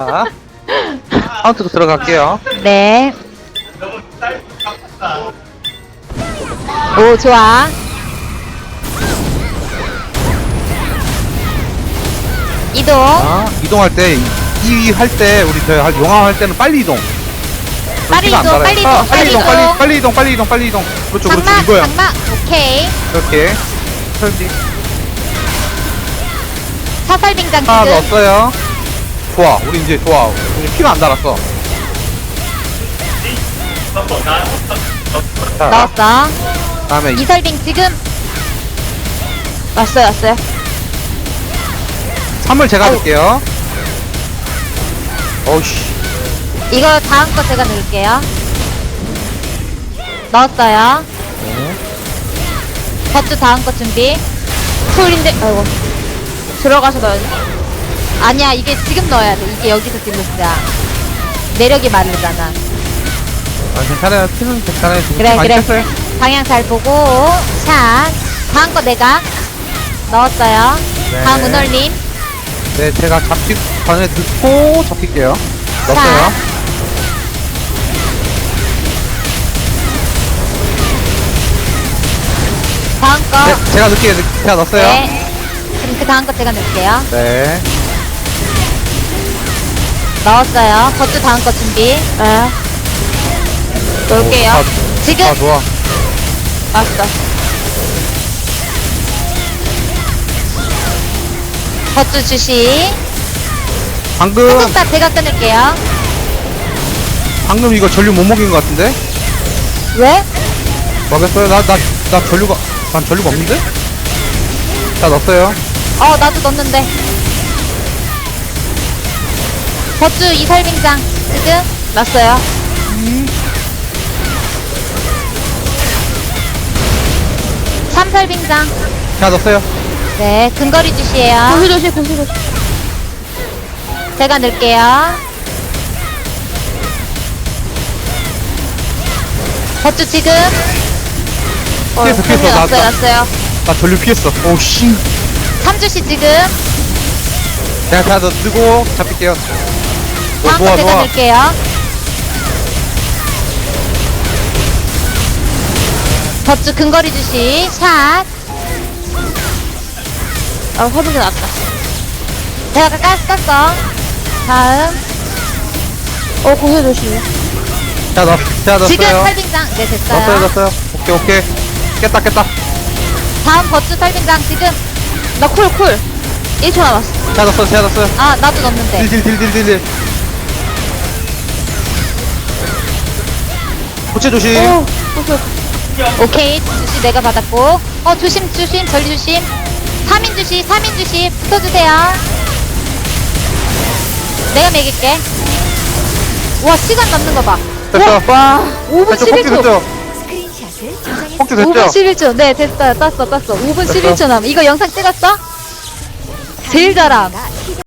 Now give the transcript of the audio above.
자, 카운트로 들어갈게요. 네. 오, 좋아. 이동. 자, 이동할 때, 이할 때, 우리 저 용암 할 때는 빨리 이동. 빨리 시간 안 이동. 빨리 아, 이동, 빨리 이동. 빨리, 빨리 이동, 빨리 이동, 빨리 이동. 그렇죠, 그렇죠, 장막, 이거야. 장막. 오케이. 이렇게. 설비 사살빙장 하나 지금. 넣었어요. 좋아, 우리 이제 좋아. 우리 피가 안 달았어. 자, 넣었어. 다음에 이 이설빙 지금. 왔어요, 왔어요. 3을 제가 할게요. 어우씨. 이거 다음 거 제가 넣을게요. 넣었어요. 네. 버츠 다음 거 준비. 소울인데, 아이고. 들어가서 넣어야 돼. 아니야, 이게 지금 넣어야 돼. 이게 여기서 넣어야 매력이 마르잖아. 아, 괜찮아요. 피는 괜찮아요. 지금 그래, 많이 그래. 뺐어요. 방향 잘 보고. 자, 다음 거 내가 넣었어요. 네. 다음 은월님. 네, 제가 잡기 전에 넣고 잡힐게요. 넣었어요. 다음 거. 네, 제가 넣을게요. 제가 넣었어요. 네. 그럼 그 다음 거 제가 넣을게요. 네. 넣었어요. 버츠 다음 거 준비. 네. 넣을게요. 아, 지금 아, 좋아. 왔어. 버츠 주시. 방금, 소금다 제가 끊을게요. 방금 이거 전류 못 먹인 것 같은데? 왜? 먹였어요? 나, 나, 나 전류가, 난 전류가 없는데? 자, 넣었어요. 어, 나도 넣었는데. 버츠 이설빙장 지금 났어요. 삼설빙장. 자, 넣었어요. 네, 근거리 주시에요. 고수 조심, 고수 조심. 제가 넣을게요. 버츠 지금. 어, 피했어, 피했어. 났어요, 나- 나- 났어요. 나 전류 피했어. 오우, 씨. 3주시 지금. 제가 다 넣고 잡힐게요. 오, 다음 거 제가. 넣을게요. 버츠 근거리 주시. 샷. 아, 화분이 났다. 제가 아까 깠, 깠어. 다음. 어, 고수 조심. 자, 넣, 제가 지금 넣었어요. 설빙장. 네, 됐어요. 넣었어요, 넣었어요. 오케이, 오케이. 깼다, 깼다. 다음 버츠 설빙장 지금. 나 쿨, 쿨. 1초 남았어. 제가 넣었어요, 제가 넣었어요. 아, 나도 넣었는데. 딜, 딜, 딜, 딜, 딜, 딜. 호체 조심. 오, 고수. 오케이. 주시 내가 받았고. 어, 조심, 조심, 전리 조심. 3인 주시, 3인 주시. 붙어주세요. 내가 매길게. 와, 시간 남는 거 봐. 됐어. 와, 5분 됐죠, 폭주 11초. 됐죠? 폭주 5분 됐죠? 11초. 네, 됐어요. 땄어, 땄어. 5분 됐어. 11초 남. 이거 영상 찍었어? 제일 잘함.